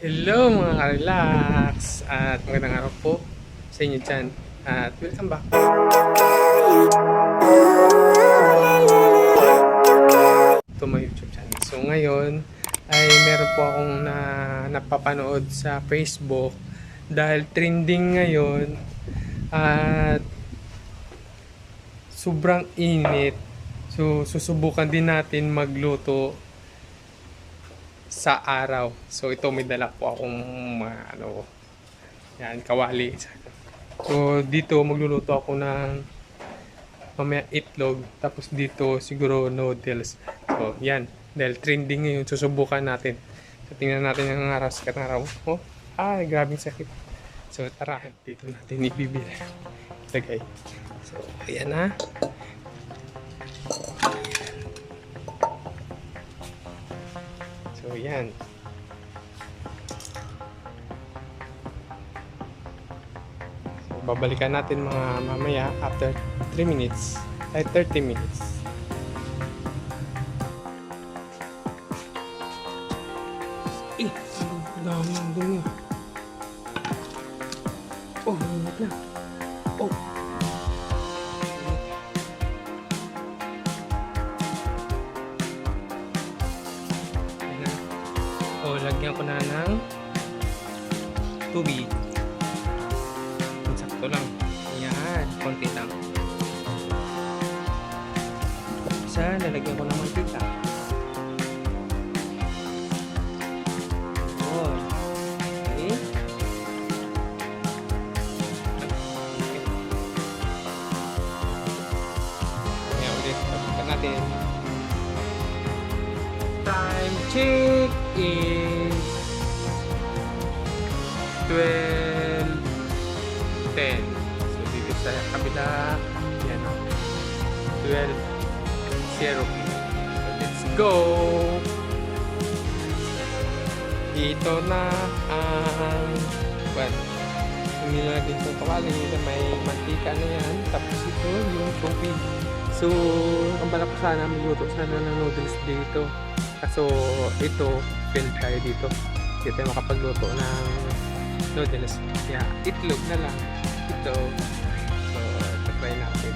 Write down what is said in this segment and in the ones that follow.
Hello mga ka-relax at magandang araw po sa inyo dyan at welcome back. to my YouTube channel. So ngayon ay meron po akong na, napapanood sa Facebook dahil trending ngayon at sobrang init. So susubukan din natin magluto sa araw. So ito may dala po akong mga ano yan kawali. So dito magluluto ako ng mamaya itlog tapos dito siguro noodles. So yan dahil trending ngayon susubukan natin. So tingnan natin ang araw sa araw. Oh, ah grabing sakit. So tara dito natin ibibili. Lagay. So ayan na. Yan. So, babalikan natin mga mamaya after 3 minutes. Ay, 30 minutes. Eh, dami ang dumi. Oh, ingat na. Oh. Lagyan ko na ng tubig. Sakto lang. Ayan, konti lang. Isa, lalagyan ko ng mantika. 12 10. So dito sa kabila, yan o. 12 0. So let's go! Ito na ang well, nilagay ko kawali may mantika na yan. Tapos ito yung tubig. So, ang balak sana magluto sana ng noodles dito. Kaso ito, fail tayo dito. Hindi tayo makapagluto ng noodles. Kaya itlog na lang. Ito. So, try natin.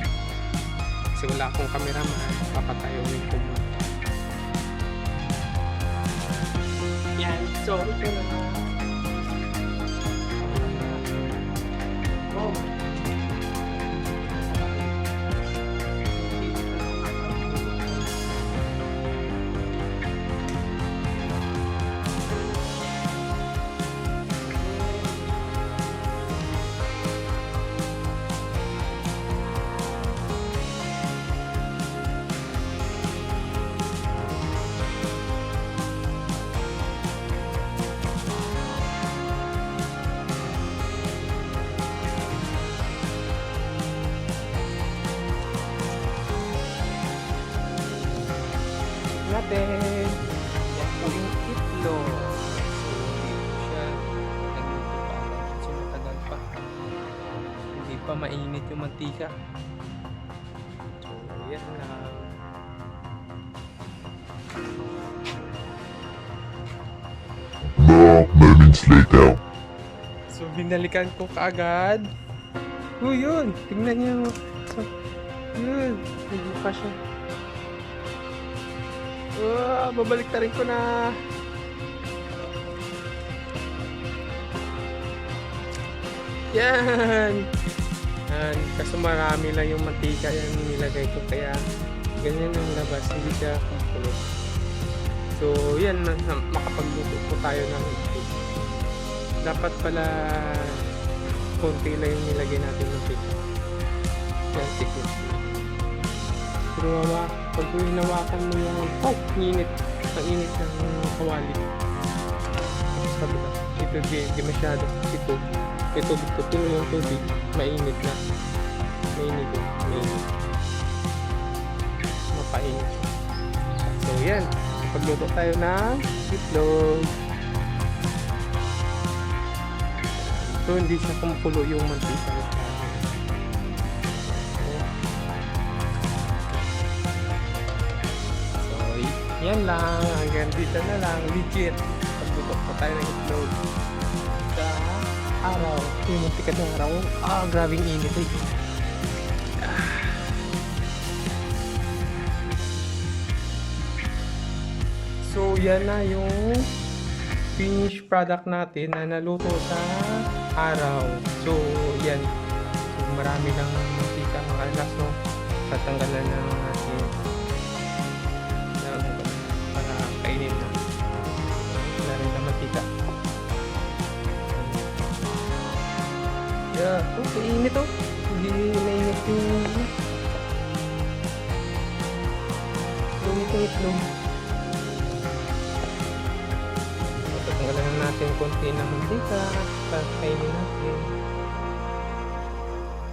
Kasi wala akong cameraman. Papatayuin ko muna. Yan. So, ito na pa mainit yung mantika. So, yan lang. More moments later. So, binalikan ko kaagad. Oh, yun. Tingnan niyo. So, yun. Nagbuka siya. Ah, babalik na rin ko na. Yan. Yan. Kaso marami lang yung mantika yan nilagay ko. Kaya ganyan ang labas. Hindi siya kumukulo. So, yan. Makapagluto po tayo ng itlog. Dapat pala konti lang yung nilagay natin ng mantika. Yan, tikman. Pero hawa, pag hinawakan mo yung oh, init. Ang init ng kawali. Sabi na, ito di, di masyado. Ito, ito, ito, pero yung tubig, mainit na. Mainit eh, mainit. Mapainit. So yan, pagluto tayo ng itlog. So hindi siya kumukulo yung mantika. So, yan lang. Hanggang dito na lang. Legit. Pagluto pa tayo ng itlog. Yung muntikan ng araw. Ah, grabing init eh. So, yan na yung finished product natin na naluto sa araw. So, yan. Marami lang mantika mga alas, no? Tatanggalan na natin. Yan, Yeah. Oh, kainit oh. Hindi mainit yung... Lumit yung itlog. Tatanggalan na natin konti ng mantika para kainin natin.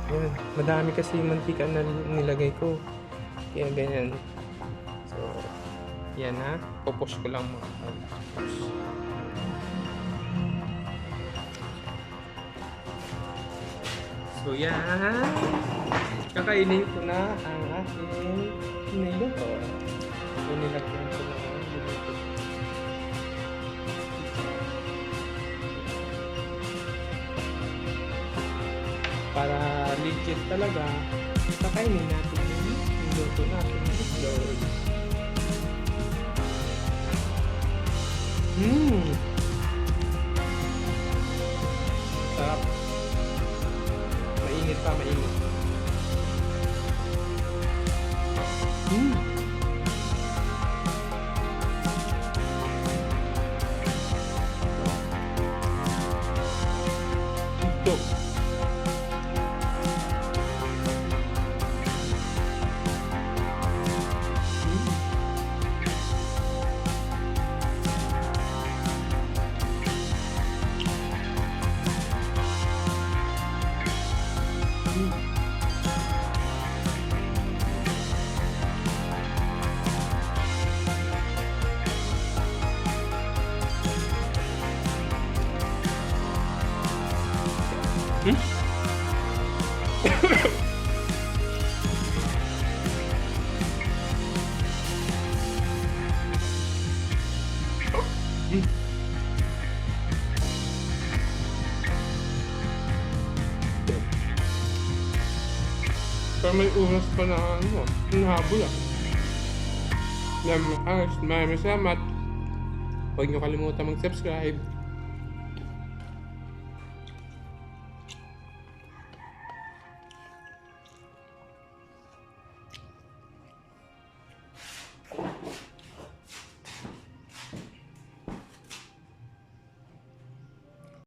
Yan. Madami kasi yung mantika na nilagay ko. Kaya ganyan. So, yan ha. Pupus ko lang mga pupus. So, yan. Kakainin ko na ang aking niluto. So, nilagyan ko na ang niluto. Para legit talaga, kakainin natin yung niluto natin ng itlog. Mmm! Mainit pa, mainit. Mm. Ito. Hmm? Hmm. Pero may oras pa na ano, hinahabol ah. Yan, ah, maraming salamat. Huwag niyo kalimutan mag-subscribe.